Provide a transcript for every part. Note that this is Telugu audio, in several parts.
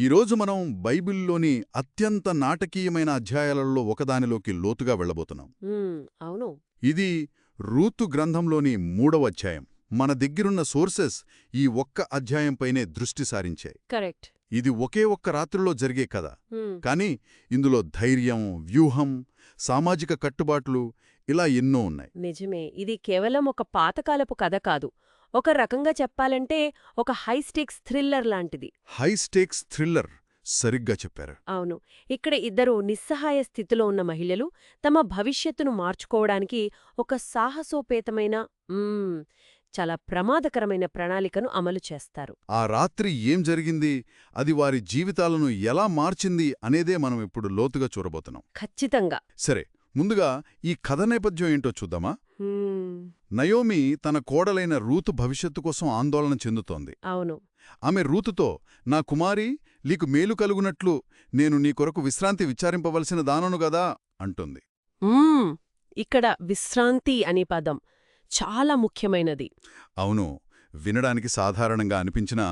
ఈరోజు మనం బైబిల్లోని అత్యంత నాటకీయమైన అధ్యాయాలలో ఒకదానిలోకి లోతుగా వెళ్ళబోతున్నాం. అవును. ఇది రూతు గ్రంథంలోని మూడవ అధ్యాయం. మన దగ్గరున్న సోర్సెస్ ఈ ఒక్క అధ్యాయంపైనే దృష్టి సారించాయి. కరెక్ట్. ఇది ఒకే ఒక్క రాత్రిలో జరిగే కథ. కానీ ఇందులో ధైర్యం వ్యూహం సామాజిక కట్టుబాట్లు ఇలా ఎన్నో ఉన్నాయి. నిజమే. ఇది కేవలం ఒక పాతకాలపు కథ కాదు. ఒక రకంగా చెప్పాలంటే ఒక హై స్టేక్స్ థ్రిల్లర్ లాంటిది. హై స్టేక్స్ థ్రిల్లర్ సరిగ్గా చెప్పారు. అవును. ఇక్కడ ఇద్దరు నిస్సహాయ స్థితిలో ఉన్న మహిళలు తమ భవిష్యత్తును మార్చుకోవడానికి ఒక సాహసోపేతమైన చాలా ప్రమాదకరమైన ప్రణాళికను అమలు చేస్తారు. ఆ రాత్రి ఏం జరిగింది? అది వారి జీవితాలను ఎలా మార్చింది అనేదే మనం ఇప్పుడు లోతుగా చూడబోతున్నాం. ఖచ్చితంగా. సరే ముందుగా ఈ కథ నేపథ్యం ఏంటో చూద్దామా? నయోమి తన కోడలైన రూతు భవిష్యత్తు కోసం ఆందోళన చెందుతోంది. అవును. ఆమె రూతుతో నా కుమారి నీకు మేలు కలుగునట్లు నేను నీ కొరకు విశ్రాంతి విచారింపవలసిన దానను గదా అంటుంది. ఇక్కడ విశ్రాంతి అనే పదం చాలా ముఖ్యమైనది. అవును. వినడానికి సాధారణంగా అనిపించినా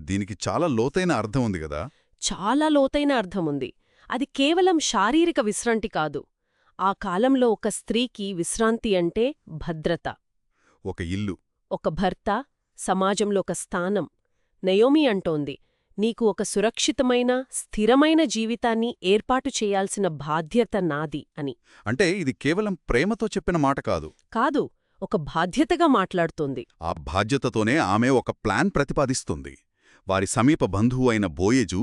దీనికి చాలా లోతైన అర్థం ఉంది గదా. చాలా లోతైన అర్థముంది అది కేవలం శారీరక విశ్రాంతి కాదు. ఆ కాలంలో ఒక స్త్రీకి విశ్రాంతి అంటే భద్రత. ఒక ఇల్లు. ఒక భర్త సమాజంలో ఒక స్థానం. నయోమి అంటోంది నీకు ఒక సురక్షితమైన స్థిరమైన జీవితాన్ని ఏర్పాటు చేయాల్సిన బాధ్యత నాది అని. అంటే ఇది కేవలం ప్రేమతో చెప్పిన మాట కాదు. కాదు ఒక బాధ్యతగా మాట్లాడుతోంది. ఆ బాధ్యతతోనే ఆమె ఒక ప్లాన్ ప్రతిపాదిస్తుంది. వారి సమీప బంధువు అయిన బోయేజు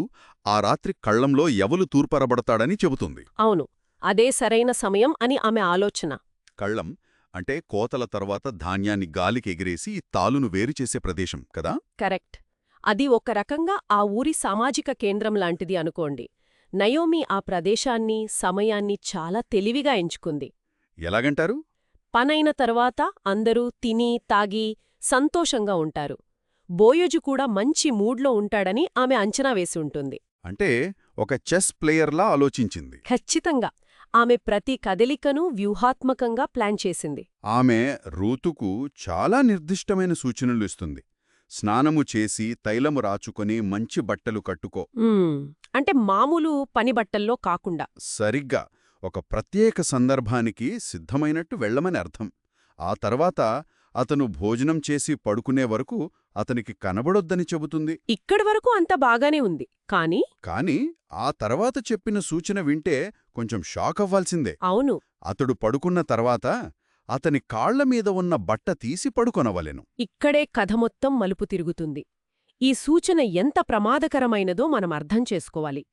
ఆ రాత్రి కళ్ళంలో ఎవలు తూర్పరబడతాడని చెబుతుంది. అవును అదే సరైన సమయం అని ఆమె ఆలోచన. కళ్ళం అంటే కోతల తర్వాత ధాన్యాన్ని గాలికి ఎగిరేసి తాలును వేరుచేసే ప్రదేశం కదా? కరెక్ట్. అది ఒక రకంగా ఆ ఊరి సామాజిక కేంద్రం లాంటిది అనుకోండి. నయోమి ఆ ప్రదేశాన్ని సమయాన్ని చాలా తెలివిగా ఎంచుకుంది. ఎలాగంటారు? పనైన తర్వాత అందరూ తిని తాగి సంతోషంగా ఉంటారు. బోయోజు కూడా మంచి మూడ్లో ఉంటాడని ఆమె అంచనా వేసి ఉంటుంది. అంటే ఒక చెస్ ప్లేయర్లా ఆలోచించింది. ఖచ్చితంగా. ఆమె ప్రతి కదలికను వ్యూహాత్మకంగా ప్లాన్ చేసింది. ఆమె రూతుకు చాలా నిర్దిష్టమైన సూచనలు ఇస్తుంది. స్నానము చేసి తైలము రాచుకొని మంచి బట్టలు కట్టుకో. అంటే మామూలు పనిబట్టల్లో కాకుండా. సరిగ్గా. ఒక ప్రత్యేక సందర్భానికి సిద్ధమైనట్టు వెళ్ళమని అర్థం. ఆ తర్వాత అతను భోజనం చేసి పడుకునే వరకు అతనికి కనబడొద్దని చెబుతుంది. ఇక్కడి వరకు అంతా బాగానే ఉంది. కాని కాని ఆ తర్వాత చెప్పిన సూచన వింటే కొంచెం షాక్ అవ్వాల్సిందే. అవును. అతడు పడుకున్న తర్వాత అతని కాళ్ళ మీద ఉన్న బట్ట తీసి పడుకొనవలెను. ఇక్కడే కథ మొత్తం మలుపు తిరుగుతుంది. ఈ సూచన ఎంత ప్రమాదకరమైనదో మనం అర్థం చేసుకోవాలి.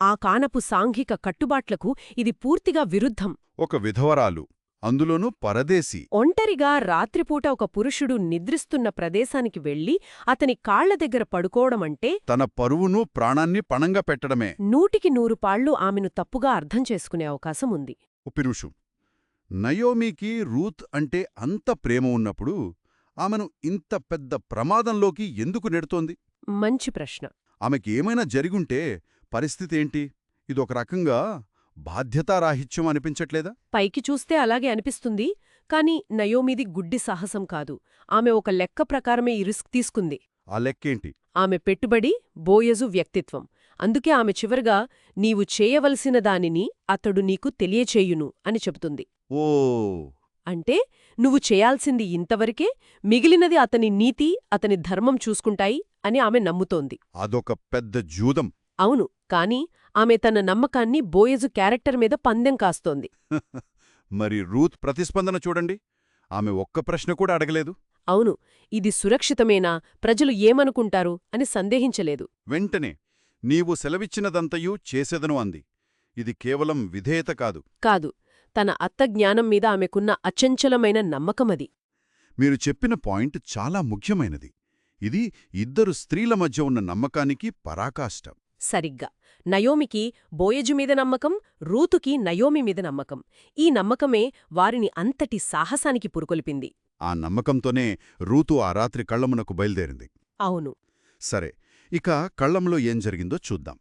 ఆ కానపు సాంఘిక కట్టుబాట్లకు ఇది పూర్తిగా విరుద్ధం. ఒక విధవరాలు అందులోనూ పరదేశీ. ఒంటరిగా రాత్రిపూట ఒక పురుషుడు నిద్రిస్తున్న ప్రదేశానికి వెళ్ళి అతని కాళ్ళ దగ్గర పడుకోవడమంటే తన పరువును ప్రాణాన్ని పణంగా పెట్టడమే. నూటికి నూరు పాళ్ళు ఆమెను తప్పుగా అర్థం చేసుకునే అవకాశం ఉంది. పిరుషు నయోమీకి రూత్ అంటే అంత ప్రేమ ఉన్నప్పుడు ఆమెను ఇంత పెద్ద ప్రమాదంలోకి ఎందుకు నెడుతోంది? మంచి ప్రశ్న. ఆమెకి ఏమైనా జరిగుంటే పరిస్థితేంటి ఇదొక రకంగా బాధ్యతారాహిత్యం అనిపించట్లేదా పైకి చూస్తే అలాగే అనిపిస్తుంది కాని నయోమిది గుడ్డి సాహసం కాదు. ఆమె ఒక లెక్క ప్రకారమే ఈ రిస్క్ తీసుకుంది. ఆ లెక్కేంటి? ఆమె పెట్టుబడి బోయజు వ్యక్తిత్వం. అందుకే ఆమె చివరగా నీవు చేయవలసిన దానిని అతడు నీకు తెలియచేయును అని చెబుతుంది. ఓ! అంటే నువ్వు చేయాల్సింది ఇంతవరకే మిగిలినది అతని నీతి అతని ధర్మం చూసుకుంటాయి అని ఆమె నమ్ముతోంది. అదొక పెద్ద జూదం. అవును కాని ఆమె తన నమ్మకాన్ని బోయజు క్యారెక్టర్ మీద పందెం కాస్తోంది. మరి రూత్ ప్రతిస్పందన చూడండి. ఆమె ఒక్క ప్రశ్న కూడా అడగలేదు. అవును ఇది సురక్షితమేనా? ప్రజలు ఏమనుకుంటారు? అని సందేహించలేదు. వెంటనే నీవు సెలవిచ్చినదంతయూ చేసెదను అంది. ఇది కేవలం విధేయత కాదు. కాదు తన అత్త జ్ఞానం మీద ఆమెకున్న అచంచలమైన నమ్మకమది. మీరు చెప్పిన పాయింట్ చాలా ముఖ్యమైనది. ఇది ఇద్దరు స్త్రీల మధ్య ఉన్న నమ్మకానికి పరాకాష్ట. సరిగ్గా. నయోమికి బోయజు మీద నమ్మకం రూతుకి నయోమి మీద నమ్మకం. ఈ నమ్మకమే వారిని అంతటి సాహసానికి పురుకొల్పింది. ఆ నమ్మకంతోనే రూతు ఆ రాత్రి కళ్ళమునకు బయలుదేరింది. అవును. సరే ఇక కళ్ళంలో ఏం జరిగిందో చూద్దాం.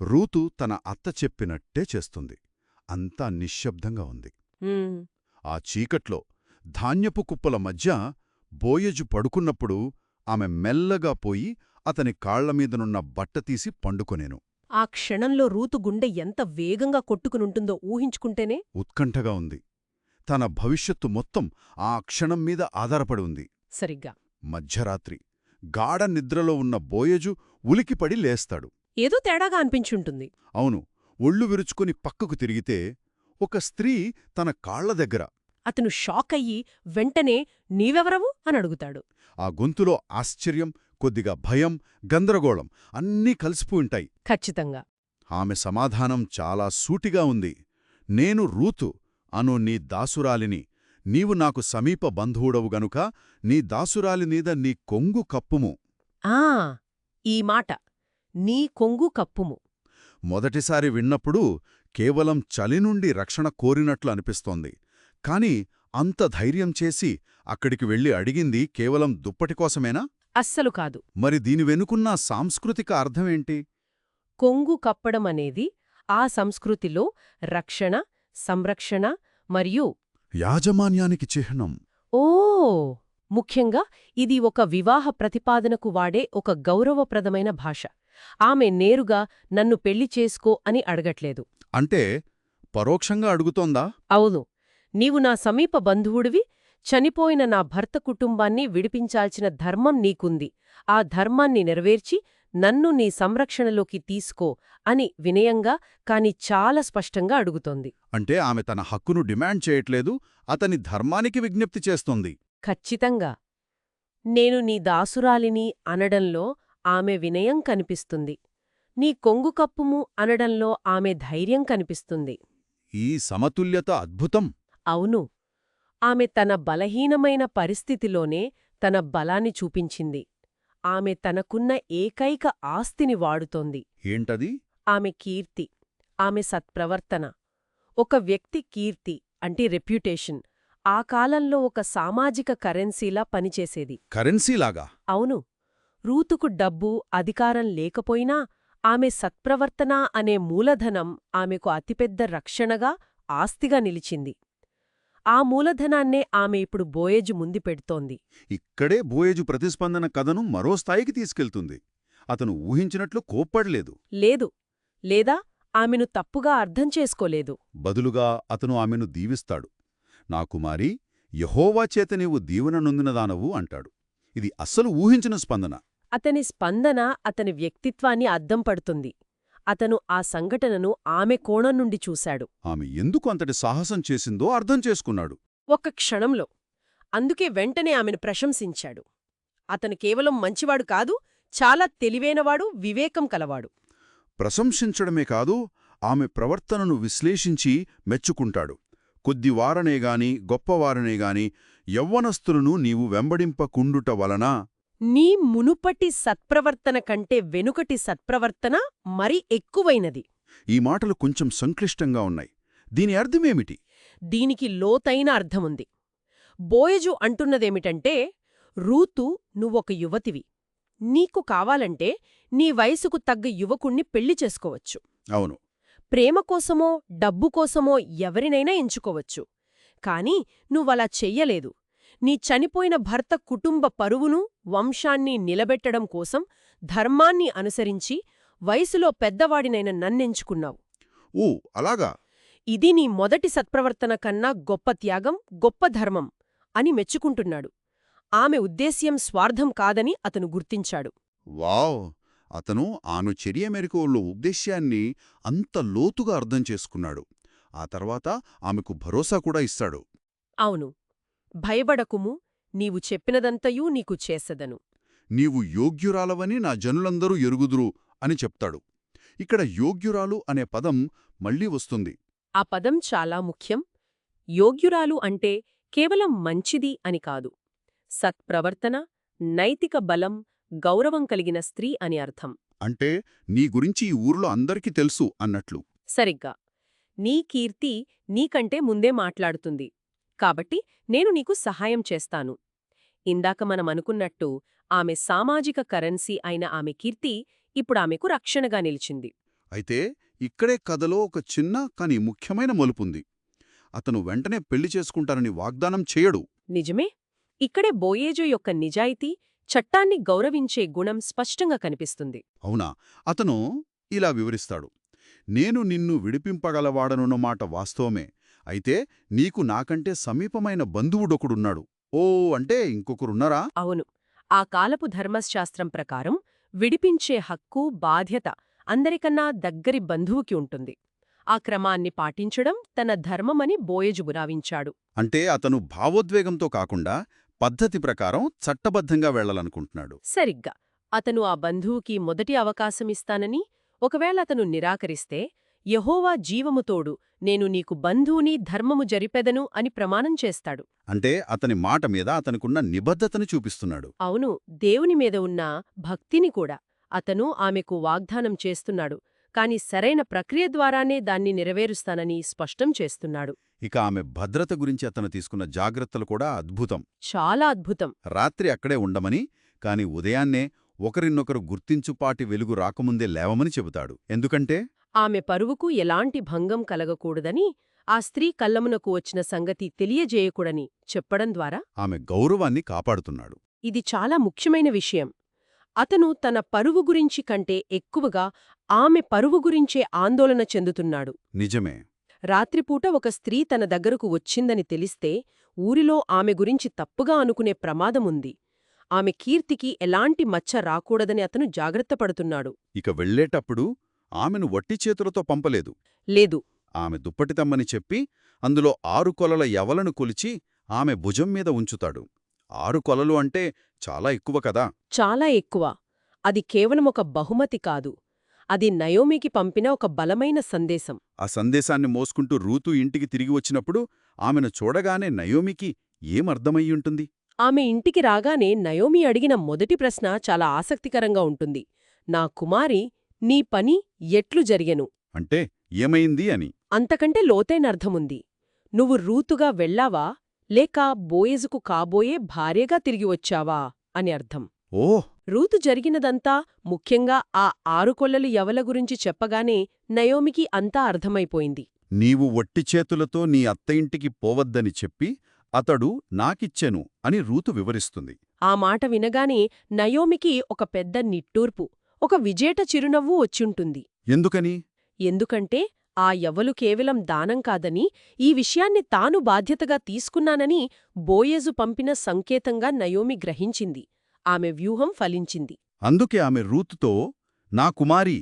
రూతు తన అత్త చెప్పినట్టే చేస్తుంది. అంతా నిశ్శబ్దంగా ఉంది. ఆ చీకట్లో ధాన్యపు కుప్పల మధ్య బోయజు పడుకున్నప్పుడు ఆమె మెల్లగా పోయి అతని కాళ్ళమీదనున్న బట్ట తీసి పండుకొనేను. ఆ క్షణంలో రూతు గుండె ఎంత వేగంగా కొట్టుకునుంటుందో ఊహించుకుంటేనే? ఉత్కంఠగా ఉంది. తన భవిష్యత్తు మొత్తం ఆ క్షణం మీద ఆధారపడి ఉంది. సరిగ్గా. మధ్యరాత్రి. గాఢ నిద్రలో ఉన్న బోయజు ఉలికిపడి లేస్తాడు. ఏదో తేడాగా అనిపించుంటుంది. అవును. ఒళ్ళు విరుచుకుని పక్కకు తిరిగితే ఒక స్త్రీ తన కాళ్ళ దగ్గర అతను షాక్ అయ్యి వెంటనే నీవెవరవు? అని అడుగుతాడు ఆ గొంతులో ఆశ్చర్యం కొద్దిగా భయం గందరగోళం అన్నీ కలిసిపోయి ఉంటాయి ఖచ్చితంగా. ఆమె సమాధానం చాలా సూటిగా ఉంది. నేను రూతు అను నీ దాసురాలిని. నీవు నాకు సమీప బంధువుడవు గనుక నీ దాసురాలి మీద నీ కొంగు కప్పుము. ఆ! ఈ మాట. నీ కొంగు కప్పుము. మొదటిసారి విన్నప్పుడు కేవలం చలి నుండి రక్షణ కోరినట్లు అనిపిస్తోంది. కాని అంత ధైర్యం చేసి అక్కడికి వెళ్ళి అడిగింది కేవలం దుప్పటి కోసమేనా? అస్సలు కాదు. మరి దీని వెనుకున్న సాంస్కృతిక అర్థమేంటి కొంగు కప్పడం అనేది ఆ సంస్కృతిలో రక్షణ సంరక్షణ మరియు యాజమాన్యానికి చిహ్నం. ఓ! ముఖ్యంగా ఇది ఒక వివాహ ప్రతిపాదనకు వాడే ఒక గౌరవప్రదమైన భాష. ఆమె నేరుగా నన్ను పెళ్ళి చేసుకో అని అడగట్లేదు. అంటే పరోక్షంగా అడుగుతోందా? అవును. నీవు నా సమీప బంధువుడివి చనిపోయిన నా భర్త కుటుంబాన్ని విడిపించాల్సిన ధర్మం నీకుంది. ఆ ధర్మాన్ని నెరవేర్చి నన్ను నీ సంరక్షణలోకి తీసుకో అని వినయంగా కాని చాలా స్పష్టంగా అడుగుతోంది. అంటే ఆమె తన హక్కును డిమాండ్ చేయట్లేదు అతని ధర్మానికి విజ్ఞప్తి చేస్తోంది. ఖచ్చితంగా. నేను నీ దాసురాలిని అనడంలో ఆమె వినయం కనిపిస్తుంది. నీ కొంగు కప్పుము అనడంలో ఆమె ధైర్యం కనిపిస్తుంది. ఈ సమతుల్యత అద్భుతం. అవును. ఆమె తన బలహీనమైన పరిస్థితిలోనే తన బలాన్ని చూపించింది. ఆమె తనకున్న ఏకైక ఆస్తిని వాడుతోంది. ఏంటది? ఆమె కీర్తి ఆమె సత్ప్రవర్తన. ఒక వ్యక్తి కీర్తి అంటే రెప్యుటేషన్. ఆ కాలంలో ఒక సామాజిక కరెన్సీలా పనిచేసేది. కరెన్సీలాగా? అవును. రూతుకు డబ్బు అధికారం లేకపోయినా ఆమె సత్ప్రవర్తన అనే మూలధనం ఆమెకు అతిపెద్ద రక్షణగా ఆస్తిగా నిలిచింది. ఆ మూలధనాన్నే ఆమె ఇప్పుడు బోయేజు ముందు పెడుతోంది. ఇక్కడే బోయేజు ప్రతిస్పందన కథను మరో స్థాయికి తీసుకెళ్తుంది. అతను ఊహించినట్లు కోప్పడలేదు. లేదు. లేదా ఆమెను తప్పుగా అర్థం చేసుకోలేదు. బదులుగా అతను ఆమెను దీవిస్తాడు. నా కుమారి యహోవా చేత నీవు దీవెన నొందినదానవు అంటాడు. ఇది అస్సలు ఊహించిన స్పందన. అతని స్పందన అతని వ్యక్తిత్వాన్ని అద్దం పడుతుంది. అతను ఆ సంఘటనను ఆమె కోణం నుండి చూశాడు. ఆమె ఎందుకు అంతటి సాహసం చేసిందో అర్థం చేసుకున్నాడు. ఒక్క క్షణంలో అందుకే వెంటనే ఆమెను ప్రశంసించాడు. అతను కేవలం మంచివాడు కాదు చాలా తెలివైనవాడు వివేకం కలవాడు. ప్రశంసించడమే కాదు ఆమె ప్రవర్తనను విశ్లేషించి మెచ్చుకుంటాడు. కొద్దివారనేగాని గొప్పవారనేగాని యవ్వనస్తులను నీవు వెంబడింపకుండుట వలన నీ మునుపటి సత్ప్రవర్తన కంటే వెనుకటి సత్ప్రవర్తన మరి ఎక్కువైనది. ఈ మాటలు కొంచెం సంక్లిష్టంగా ఉన్నాయి. దీని అర్థమేమిటి? దీనికి లోతైన అర్థముంది. బోయజు అంటున్నదేమిటంటే రూతు నువ్వొక యువతివి. నీకు కావాలంటే నీ వయసుకు తగ్గ యువకుణ్ణి పెళ్ళి చేసుకోవచ్చు. అవును. ప్రేమ కోసమో డబ్బు కోసమో ఎవరినైనా ఎంచుకోవచ్చు. కాని నువ్వలా చెయ్యలేదు. నీ చనిపోయిన భర్త కుటుంబ పరువును వంశాన్ని నిలబెట్టడం కోసం ధర్మాన్ని అనుసరించి వయసులో పెద్దవాడినైన నన్నెంచుకున్నావు. ఓ అలాగా? ఇది నీ మొదటి సత్ప్రవర్తన కన్నా గొప్ప త్యాగం గొప్ప ధర్మం అని మెచ్చుకుంటున్నాడు. ఆమె ఉద్దేశ్యం స్వార్థం కాదని అతను గుర్తించాడు. వావ్! అతను ఆమె చర్య మేరకు ఉన్న ఉద్దేశ్యాన్ని అంత లోతుగా అర్థం చేసుకున్నాడు. ఆ తర్వాత ఆమెకు భరోసా కూడా ఇస్తాడు. అవును. భయపడకుము నీవు చెప్పినదంతయూ నీకు చేసెదను. నీవు యోగ్యురాలవని నా జనులందరూ ఎరుగుదురు అని చెప్తాడు. ఇక్కడ యోగ్యురాలు అనే పదం మళ్ళీ వస్తుంది. ఆ పదం చాలా ముఖ్యం. యోగ్యురాలు అంటే కేవలం మంచిది అని కాదు. సత్ప్రవర్తన నైతిక బలం గౌరవం కలిగిన స్త్రీ అని అర్థం. అంటే నీ గురించి ఈ ఊర్లో అందరికీ తెలుసు అన్నట్లు. సరిగ్గా. నీ కీర్తి నీకంటే ముందే మాట్లాడుతుంది. కాబట్టి నేను నీకు సహాయం చేస్తాను. ఇందాక మనమనుకున్నట్టు ఆమె సామాజిక కరెన్సీ అయిన ఆమె కీర్తి ఇప్పుడామెకు రక్షణగా నిలిచింది. అయితే ఇక్కడే కథలో ఒక చిన్న కాని ముఖ్యమైన మలుపుంది. అతను వెంటనే పెళ్ళి చేసుకుంటానని వాగ్దానం చేయడు. నిజమే. ఇక్కడే బోయేజు యొక్క నిజాయితీ చట్టాన్ని గౌరవించే గుణం స్పష్టంగా కనిపిస్తుంది. అవునా? అతను ఇలా వివరిస్తాడు. నేను నిన్ను విడిపింపగలవాడనున్న మాట వాస్తవమే. అయితే నీకు నాకంటే సమీపమైన బంధువుడొకడున్నాడు. ఓ అంటే ఇంకొకరున్నారా? అవును. ఆ కాలపు ధర్మశాస్త్రం ప్రకారం విడిపించే హక్కు బాధ్యత అందరికన్నా దగ్గరి బంధువుకి ఉంటుంది. ఆ క్రమాన్ని పాటించడం తన ధర్మమని బోయజు భావించాడు అంటే అతను భావోద్వేగంతో కాకుండా పద్ధతి ప్రకారం చట్టబద్ధంగా వెళ్ళాలనుకుంటున్నాడు సరిగ్గా. అతను ఆ బంధువుకి మొదటి అవకాశమిస్తానని ఒకవేళ అతను నిరాకరిస్తే యహోవా జీవముతోడు నేను నీకు బంధువుని ధర్మము జరిపెదను అని ప్రమాణం చేస్తాడు. అంటే అతని మాట మీద అతనికున్న నిబద్ధతను చూపిస్తున్నాడు. అవును దేవుని మీద ఉన్న భక్తిని కూడా అతను ఆమెకు వాగ్దానం చేస్తున్నాడు. కాని సరైన ప్రక్రియ ద్వారానే దాన్ని నెరవేరుస్తానని స్పష్టం చేస్తున్నాడు. ఇక ఆమె భద్రత గురించి అతను తీసుకున్న జాగ్రత్తలు కూడా అద్భుతం. చాలా అద్భుతం. రాత్రి అక్కడే ఉండమని కాని ఉదయాన్నే ఒకరినొకరు గుర్తించుపాటి వెలుగు రాకముందే లేవమని చెబుతాడు. ఎందుకంటే ఆమె పరువుకు ఎలాంటి భంగం కలగకూడదని ఆ స్త్రీ కల్లమునకు వచ్చిన సంగతి తెలియజేయకూడని చెప్పడం ద్వారా ఆమె గౌరవాన్ని కాపాడుతున్నాడు. ఇది చాలా ముఖ్యమైన విషయం. అతను తన పరువు గురించి కంటే ఎక్కువగా ఆమె పరువు గురించే ఆందోళన చెందుతున్నాడు. నిజమే. రాత్రిపూట ఒక స్త్రీ తన దగ్గరకు వచ్చిందని తెలిస్తే ఊరిలో ఆమె గురించి తప్పుగా అనుకునే ప్రమాదముంది ఆమె కీర్తికి ఎలాంటి మచ్చ రాకూడదని అతను జాగ్రత్త పడుతున్నాడు. ఇక వెళ్ళేటప్పుడు ఆమెను వట్టి చేతులతో పంపలేదు. లేదు. ఆమె దుప్పటితమ్మని చెప్పి అందులో ఆరు కొలల యవలను కొలిచి ఆమె భుజం మీద ఉంచుతాడు. ఆరు కొలలు అంటే చాలా ఎక్కువ కదా? చాలా ఎక్కువ. అది కేవలం ఒక బహుమతి కాదు. అది నయోమికి పంపిన ఒక బలమైన సందేశం. ఆ సందేశాన్ని మోసుకుంటూ రూతు ఇంటికి తిరిగి వచ్చినప్పుడు ఆమెను చూడగానే నయోమికి ఏమర్థమయ్యుంటుంది ఆమె ఇంటికి రాగానే నయోమి అడిగిన మొదటి ప్రశ్న చాలా ఆసక్తికరంగా ఉంటుంది. నా కుమారి నీ పని ఎట్లు జరిగెను. అంటే ఏమైంది అని. అంతకంటే లోతైనర్థముంది నువ్వు రూతుగా వెళ్ళావా? లేక బోయజుకు కాబోయే భార్యగా తిరిగి వచ్చావా? అని అర్థం. ఓహ్ రూతు జరిగినదంతా ముఖ్యంగా ఆ ఆరుకొల్లలు యవల గురించి చెప్పగానే నయోమికి అంతా అర్థమైపోయింది. నీవు వట్టి చేతులతో నీ అత్త ఇంటికి పోవద్దని చెప్పి అతడు నాకిచ్చెను అని రూతు వివరిస్తుంది. ఆ మాట వినగానే నయోమికి ఒక పెద్ద నిట్టూర్పు. ఒక విజేట చిరునవ్వు వచ్చుంటుంది. ఎందుకని? ఎందుకంటే ఆ యవ్వలు కేవలం దానం కాదని ఈ విషయాన్ని తాను బాధ్యతగా తీసుకున్నానని బోయేజు పంపిన సంకేతంగా నయోమి గ్రహించింది. ఆమె వ్యూహం ఫలించింది. అందుకే ఆమె రూతుతో నా కుమారి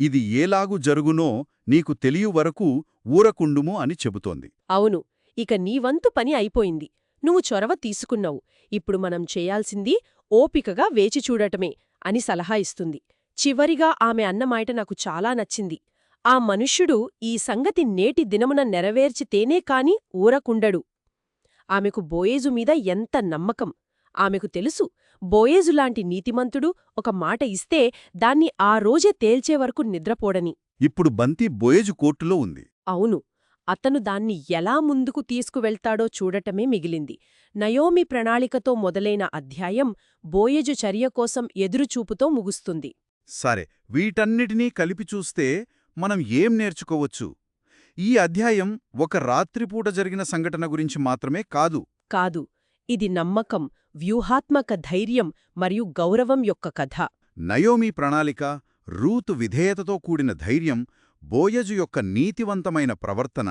ఇది ఏలాగు జరుగునో నీకు తెలియు వరకు ఊరకుండుము అని చెబుతోంది. అవును ఇక నీవంతు పని అయిపోయింది. నువ్వు చొరవ తీసుకున్నావు. ఇప్పుడు మనం చేయాల్సింది ఓపికగా వేచి చూడటమే అని సలహా ఇస్తుంది. చివరిగా ఆమె అన్నమాట నాకు చాలా నచ్చింది. ఆ మనుష్యుడు ఈ సంగతి నేటి దినమున నెరవేర్చితేనే కాని ఊరకుండడు. ఆమెకు బోయేజు మీద ఎంత నమ్మకం. ఆమెకు తెలుసు బోయేజులాంటి నీతిమంతుడు ఒక మాట ఇస్తే దాన్ని ఆ రోజే తేల్చే వరకు నిద్రపోడని. ఇప్పుడు బంతి బోయేజు కోర్టులో ఉంది. అవును అతను దాన్ని ఎలా ముందుకు తీసుకువెళ్తాడో చూడటమే మిగిలింది. నయోమి ప్రణాళికతో మొదలైన అధ్యాయం బోయజు చర్య కోసం ఎదురుచూపుతో ముగుస్తుంది. సరే వీటన్నిటినీ కలిపి చూస్తే మనం ఏం నేర్చుకోవచ్చు? ఈ అధ్యాయం ఒక రాత్రిపూట జరిగిన సంఘటన గురించి మాత్రమే కాదు. కాదు. ఇది నమ్మకం వ్యూహాత్మక ధైర్యం మరియు గౌరవం యొక్క కథ. నయోమి ప్రణాళిక రూతు విధేయతతో కూడిన ధైర్యం బోయజు యొక్క నీతివంతమైన ప్రవర్తన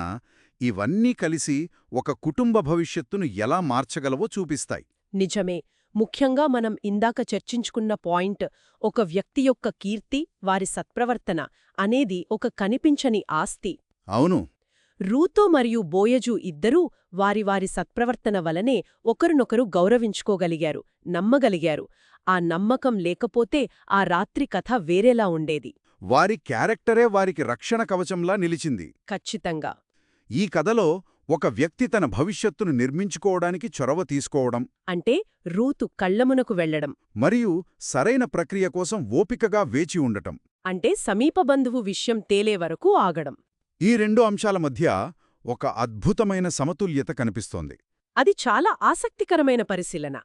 ఇవన్నీ కలిసి ఒక కుటుంబ భవిష్యత్తును ఎలా మార్చగలవో చూపిస్తాయి. నిజమే. ముఖ్యంగా మనం ఇందాక చర్చించుకున్న పాయింట్ ఒక వ్యక్తి యొక్క కీర్తి వారి సత్ప్రవర్తన అనేది ఒక కనిపించని ఆస్తి. అవును. రూతో మరియు బోయజు ఇద్దరూ వారి వారి సత్ప్రవర్తన వలనే ఒకరినొకరు గౌరవించుకోగలిగారు నమ్మగలిగారు. ఆ నమ్మకం లేకపోతే ఆ రాత్రి కథ వేరేలా ఉండేది. వారి క్యారెక్టరే వారికి రక్షణ కవచంలా నిలిచింది. ఖచ్చితంగా. ఈ కథలో ఒక వ్యక్తి తన భవిష్యత్తును నిర్మించుకోవడానికి చొరవ తీసుకోవడం అంటే రూతు కళ్ళమునకు వెళ్ళడం మరియు సరైన ప్రక్రియ కోసం ఓపికగా వేచి ఉండటం. అంటే సమీప బంధువు విషయం తేలే వరకు ఆగడం. ఈ రెండు అంశాల మధ్య ఒక అద్భుతమైన సమతుల్యత కనిపిస్తోంది. అది చాలా ఆసక్తికరమైన పరిశీలన.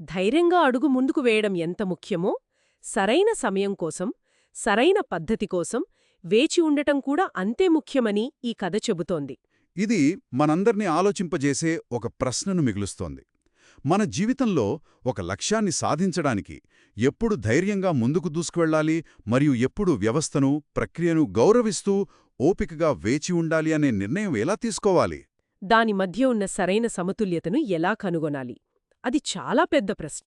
ధైర్యంగా అడుగు ముందుకు వేయడం ఎంత ముఖ్యమో సరైన సమయం కోసం సరైన పద్ధతి కోసం వేచి ఉండటం కూడా అంతే ముఖ్యమని ఈ కథ చెబుతోంది. ఇది మనందర్నీ ఆలోచింపజేసే ఒక ప్రశ్నను మిగులుస్తోంది. మన జీవితంలో ఒక లక్ష్యాన్ని సాధించడానికి ఎప్పుడు ధైర్యంగా ముందుకు దూసుకువెళ్ళాలి మరియు ఎప్పుడు వ్యవస్థను ప్రక్రియను గౌరవిస్తూ ఓపికగా వేచి ఉండాలి అనే నిర్ణయం ఎలా తీసుకోవాలి? దాని మధ్య ఉన్న సరైన సమతుల్యతను ఎలా కనుగొనాలి? అది చాలా పెద్ద ప్రశ్న.